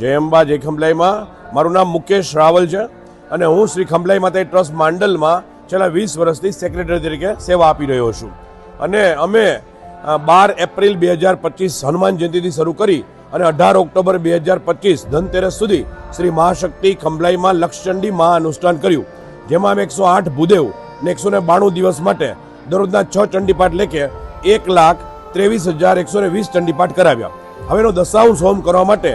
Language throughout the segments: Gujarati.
જય અંબા, જય ખંભલાઈમાં. મારું નામ મુકેશ રાવલ છે અને હું શ્રી ખંભલાઈ માતા ટ્રસ્ટ માંડલમાં છેલ્લા વીસ વર્ષથી સેક્રેટરી તરીકે સેવા આપી રહ્યો છું. અને અમે બાર એપ્રિલ બે હજાર પચીસ હનુમાન જયંતિથી શરૂ કરી અને અઢાર ઓક્ટોબર બે હજાર પચીસ ધનતેરસ સુધી શ્રી મહાશક્તિ ખંભલાઈમાં લક્ષચંડી મહા અનુષ્ઠાન કર્યું, જેમાં અમે એકસો આઠ ભૂદેવ ને એકસો ને બાણું દિવસ માટે દરરોજના છ ચંડીપાઠ લેખે એક લાખ ત્રેવીસ હજાર એકસો ને વીસ ચંડીપાઠ કરાવ્યા. હવેનો દશાંશ હોમ કરવા માટે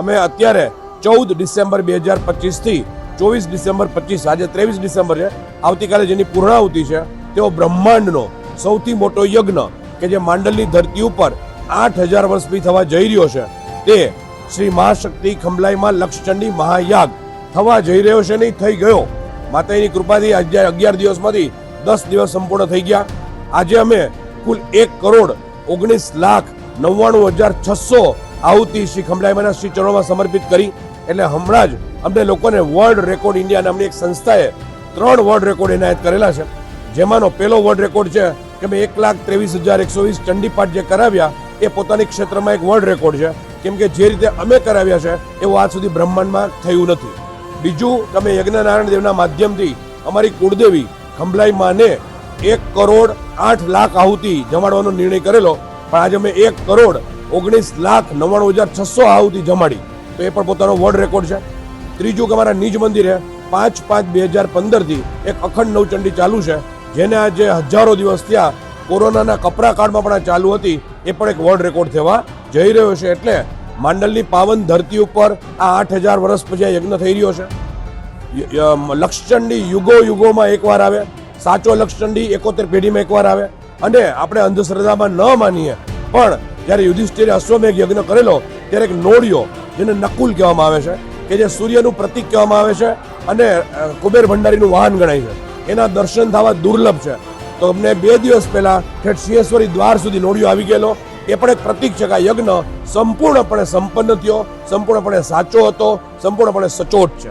અમે અત્યારે ચૌદ ડિસેમ્બર બે હજાર પચીસથી ચોવીસ ડિસેમ્બર પચીસ, આજે ત્રેવીસ ડિસેમ્બર છે. આવતીકાલે જેની પૂર્ણાહુતિ છે, તેઓ બ્રહ્માંડનો સૌથી મોટો યજ્ઞ કે જે માંડલની ધરતી ઉપર આઠ હજાર વર્ષથી થવા જઈ રહ્યો છે, તે શ્રી મહાશક્તિ ખંભલાઈમાં લક્ષચંડી મહાયાગ થવા જઈ રહ્યો છે નહીં, થઈ ગયો. માતાજીની કૃપાથી આજે અગિયાર દિવસમાંથી દસ દિવસ સંપૂર્ણ થઈ ગયા. આજે અમે કુલ એક કરોડ ઓગણીસ લાખ નવ્વાણું હજાર છસો આહુતિ શ્રી ખંભલાઈમાના શ્રી ચરણોમાં સમર્પિત કરી એટલે હમણાં જ અમને લોકોને વર્લ્ડ રેકોર્ડ ઇન્ડિયા નામની એક સંસ્થાએ ત્રણ વર્લ્ડ રેકોર્ડ એનાયત કરેલા છે. જેમાંનો પહેલો વર્લ્ડ રેકોર્ડ છે કે મેં એક લાખ ત્રેવીસ હજાર એકસો વીસ ચંડીપાઠ જે કરાવ્યા એ પોતાની ક્ષેત્રમાં એક વર્લ્ડ રેકોર્ડ છે. કેમ કે જે રીતે અમે કરાવ્યા છે એવું આજ સુધી બ્રહ્માંડમાં થયું નથી. બીજું, તમે યજ્ઞનારાયણ દેવના માધ્યમથી અમારી કુળદેવી ખંભલાઈ માને એક કરોડ આઠ લાખ આહુતિ જમાડવાનો નિર્ણય કરેલો. પણ આજે અમે એક કરોડ ઓગણીસ લાખ નવ્વાણું હજાર છસો આહુતિ જમાડી. તો એ પણ પોતાનો વર્લ્ડ રેકોર્ડ છે. ત્રીજું કે અમારા નિજ મંદિરે પાંચ પાંચ બે હજાર પંદરથી એક અખંડ નવચંડી ચાલુ છે. જેને આજે હજારો દિવસ થયા કોરોનાના કપરા કાળમાં પણ આ ચાલુ હતી. એ પણ એક વર્લ્ડ રેકોર્ડ થવા જઈ રહ્યો છે એટલે માંડલની પાવન ધરતી ઉપર આ આઠ હજાર વર્ષ પછી આ યજ્ઞ થઈ રહ્યો છે. લક્ષચંડી યુગો યુગોમાં એકવાર આવે. સાચો લક્ષચંડી એકોતેર પેઢીમાં એકવાર આવે. અને આપણે અંધશ્રદ્ધામાં ન માનીએ. પણ જ્યારે યુધિષ્ઠિરે અશ્વમેઘ યજ્ઞ કરેલો, ત્યારે એક નોળિયો જેને નકુલ કહેવામાં આવે છે, કે જે સૂર્યનું પ્રતીક કહેવામાં આવે છે અને કુબેર ભંડારીનું વાહન ગણાય છે. એના દર્શન થવા દુર્લભ છે. તો અમને બે દિવસ પહેલા ઠેઠ સિંહેશ્વરી દ્વાર સુધી નોળિયો આવી ગયેલો. એ પણ એક પ્રતીક છે કે આ યજ્ઞ સંપૂર્ણપણે સંપન્ન થયો, સંપૂર્ણપણે સાચો હતો, સંપૂર્ણપણે સચોટ છે.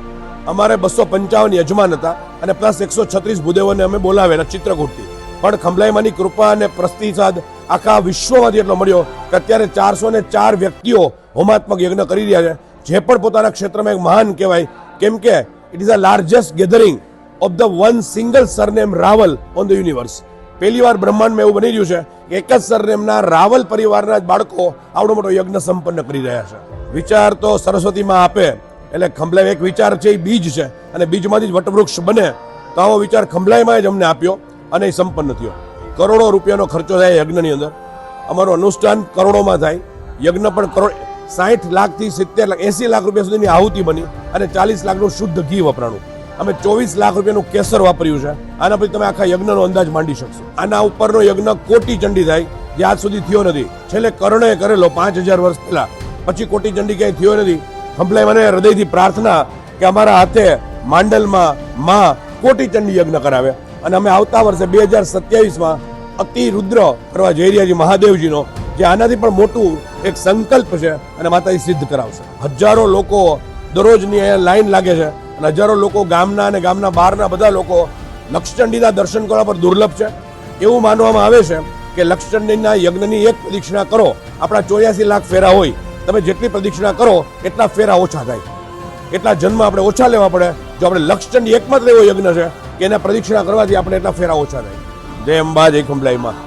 અમારે બસો પંચાવન યજમાન હતા અને પ્લસ એકસો છત્રીસ ભૂદેવોને અમે બોલાવેલા ચિત્રકૂટથી પણ ખંભલાઈમાની કૃપા અને પ્રતિસાદ આખા વિશ્વમાંથી એટલો મળ્યો કે અત્યારે ચારસો ને ચાર વ્યક્તિઓ હોમાત્મક યજ્ઞ કરી રહ્યા છે. જે પણ પોતાના ક્ષેત્રમાં એક મહાન કહેવાય, કેમ કે it is a largest gathering of the one single surname Raval on the universe પહેલી વાર બ્રહ્માંડમાં એવું બની રહ્યું છે કે એક જ સરનેમના રાવલ પરિવારના જ બાળકો આવડો મોટો યજ્ઞ સંપન્ન કરી રહ્યા છે. વિચાર તો સરસ્વતીમાં આપે, એટલે ખંભલાઈ એક વિચાર છે એ બીજ છે અને બીજમાંથી જ વટવૃક્ષ બને. તો આવો વિચાર ખંભલાઈમાં જ અમને આપ્યો. અને સંપન્ન થયો. કરોડો રૂપિયાનો ખર્ચો થાય યજ્ઞની અંદર. અમારું અનુષ્ઠાન કરોડોમાં થાય. યજ્ઞ પણ કરોડ સાઠ લાખથી સિત્તેર લાખ, એસી લાખ રૂપિયા સુધીની આહુતિ બની અને ચાલીસ લાખનું શુદ્ધ ઘી વપરાણું. અમે ચોવીસ લાખ રૂપિયાનું કેસર વાપર્યું છે. આના પછી તમે આખા યજ્ઞનો અંદાજ માંડી શકશો. આના ઉપરનો યજ્ઞ કોટી ચંડી થાય, જે આજ સુધી થયો નથી. છેલ્લે કર્ણએ કરેલો પાંચ હજાર વર્ષ પહેલા. પછી કોટી ચંડી ક્યાંય થયો નથી. સંભળાય મને હૃદયથી પ્રાર્થના કે અમારા હાથે માંડલમાં માં કોટી ચંડી યજ્ઞ કરાવે. અને અમે આવતા વર્ષે બે હજાર સત્યાવીસમાં અતિ રુદ્ર કરવા જઈ રહ્યા છીએ મહાદેવજીનો, જે આનાથી પણ મોટું એક સંકલ્પ છે અને માતાજી સિદ્ધ કરાવશે. હજારો લોકો દરરોજની અહીંયા લાઈન લાગે છે અને હજારો લોકો ગામના અને ગામના બહારના બધા લોકો લક્ષચંડીના દર્શન કરવા પર દુર્લભ છે. એવું માનવામાં આવે છે કે લક્ષચંડીના યજ્ઞની એક પ્રદક્ષિણા કરો, આપણા ચોર્યાસી લાખ ફેરા હોય. તમે જેટલી પ્રદક્ષિણા કરો, એટલા ફેરા ઓછા થાય. એટલા જન્મ આપણે ઓછા લેવા પડે. જો આપણે લક્ષચંડી એકમાત્ર એવો યજ્ઞ છે કે એના પ્રદક્ષિણા કરવાથી આપણે એટલા ફેરા ઓછા થાય. જય અંબાજી ખંભલાઈમાં.